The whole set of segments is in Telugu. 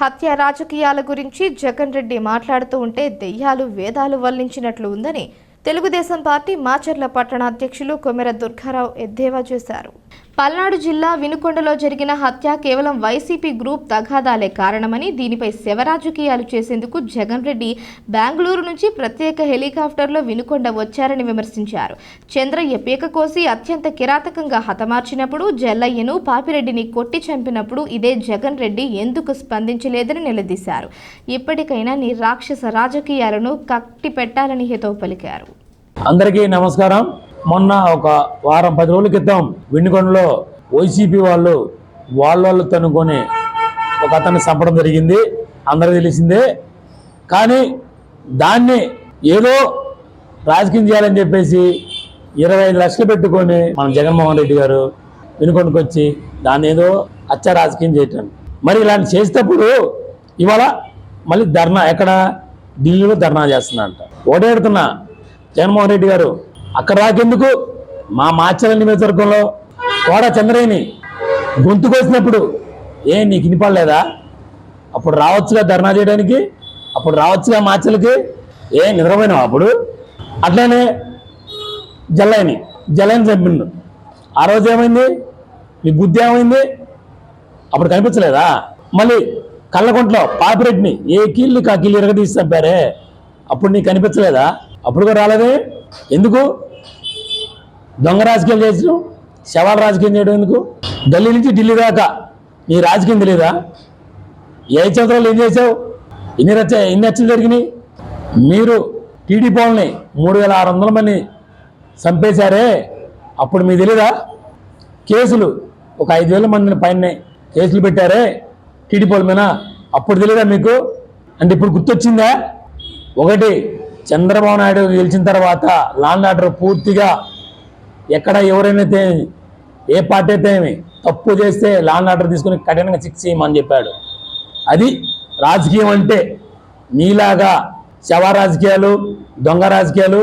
హత్య రాజకీయాల గురించి జగన్ రెడ్డి మాట్లాడుతూ ఉంటే దెయ్యాలు వేదాలు వల్లించినట్లు ఉందని తెలుగుదేశం పార్టీ మాచర్ల పట్టణ అధ్యక్షులు కొమెర దుర్గారావు ఎద్దేవా చేశారు. పల్నాడు జిల్లా వినుకొండలో జరిగిన హత్య కేవలం వైసీపీ గ్రూప్ తగాదాలే కారణమని దీనిపై శవరాజకీయాలు చేసేందుకు జగన్ రెడ్డి బెంగళూరు నుంచి ప్రత్యేక హెలికాప్టర్లో వినుకొండ వచ్చారని విమర్శించారు. చంద్రయ్య పీక కోసి అత్యంత కిరాతకంగా హతమార్చినప్పుడు జల్లయ్యను పాపిరెడ్డిని కొట్టి చంపినప్పుడు ఇదే జగన్ రెడ్డి ఎందుకు స్పందించలేదని నిలదీశారు. ఇప్పటికైనా నీ రాక్షస రాజకీయాలను కట్టి పెట్టాలని హితవు పలికారు. అందరికీ నమస్కారం. మొన్న ఒక వారం పది రోజుల క్రితం వెన్నుకొండలో వైసీపీ వాళ్ళు వాళ్ళ తనుకొని ఒక అతన్ని చంపడం జరిగింది. అందరూ తెలిసిందే. కానీ దాన్ని ఏదో రాజకీయం చేయాలని చెప్పేసి ఇరవై ఐదు లక్షలు పెట్టుకొని మన జగన్మోహన్ రెడ్డి గారు వెనుకొండకు వచ్చి దాన్ని ఏదో అచ్చ రాజకీయం చేయటం. మరి ఇలాంటి చేసేటప్పుడు ఇవాళ మళ్ళీ ధర్నా ఎక్కడ? ఢిల్లీలో ధర్నా చేస్తున్నా ఓడేడుతున్నా జగన్మోహన్ రెడ్డి గారు అక్కడ రాకెందుకు? మా మాచల నియోజకవర్గంలో కోడ చంద్రయ్యని గొంతుకొచ్చినప్పుడు ఏ నీకు వినిపడలేదా? అప్పుడు రావచ్చుగా ధర్నా చేయడానికి? అప్పుడు రావచ్చుగా మాచలకి ఏ నిద్రపోయినావు అప్పుడు? అట్లనే జల్లయ్యని జల్లయ్యని చంపిండు. ఆ రోజు ఏమైంది? నీ బుద్ధి ఏమైంది? అప్పుడు కనిపించలేదా? మళ్ళీ కళ్ళకుంట్లో పాపిరెడ్డిని ఏ కీళ్ళు కా కీళ్ళు ఎరగదీసి చంపారే? అప్పుడు నీకు కనిపించలేదా? అప్పుడు కూడా రాలేదే? ఎందుకు? దొంగ రాజకీయాలు చేసిన శవాల రాజకీయం చేయడం ఎందుకు? ఢిల్లీ నుంచి ఢిల్లీ దాకా. నీ రాజకీయం తెలియదా ఏ చంద్రాలు ఏం చేసావు ఎన్ని రచ్చ ఎన్ని హత్యలు జరిగినాయి? మీరు టీడీపీ వాళ్ళని మూడు వేల ఆరు వందల మంది చంపేశారే? అప్పుడు మీకు తెలీదా? కేసులు ఒక ఐదు వేల మందిని పైన కేసులు పెట్టారే టీడీపీ వాళ్ళ మీద. అప్పుడు తెలీదా మీకు? అంటే ఇప్పుడు గుర్తొచ్చిందా? ఒకటి చంద్రబాబు నాయుడు గెలిచిన తర్వాత లాండ్ ఆర్డర్ పూర్తిగా ఎక్కడ ఎవరైనా ఏ పార్టీ అయితే తప్పు చేస్తే లాండ్ ఆర్డర్ తీసుకుని కఠినంగా శిక్ష చేయమని చెప్పాడు. అది రాజకీయం అంటే నీలాగా శవ రాజకీయాలు దొంగ రాజకీయాలు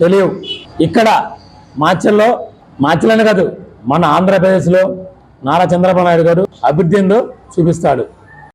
తెలియవు. ఇక్కడ మాచల్లో మాచలనే కాదు మన ఆంధ్రప్రదేశ్లో నారా చంద్రబాబు నాయుడు గారు అభివృద్ధి ఏందో చూపిస్తాడు.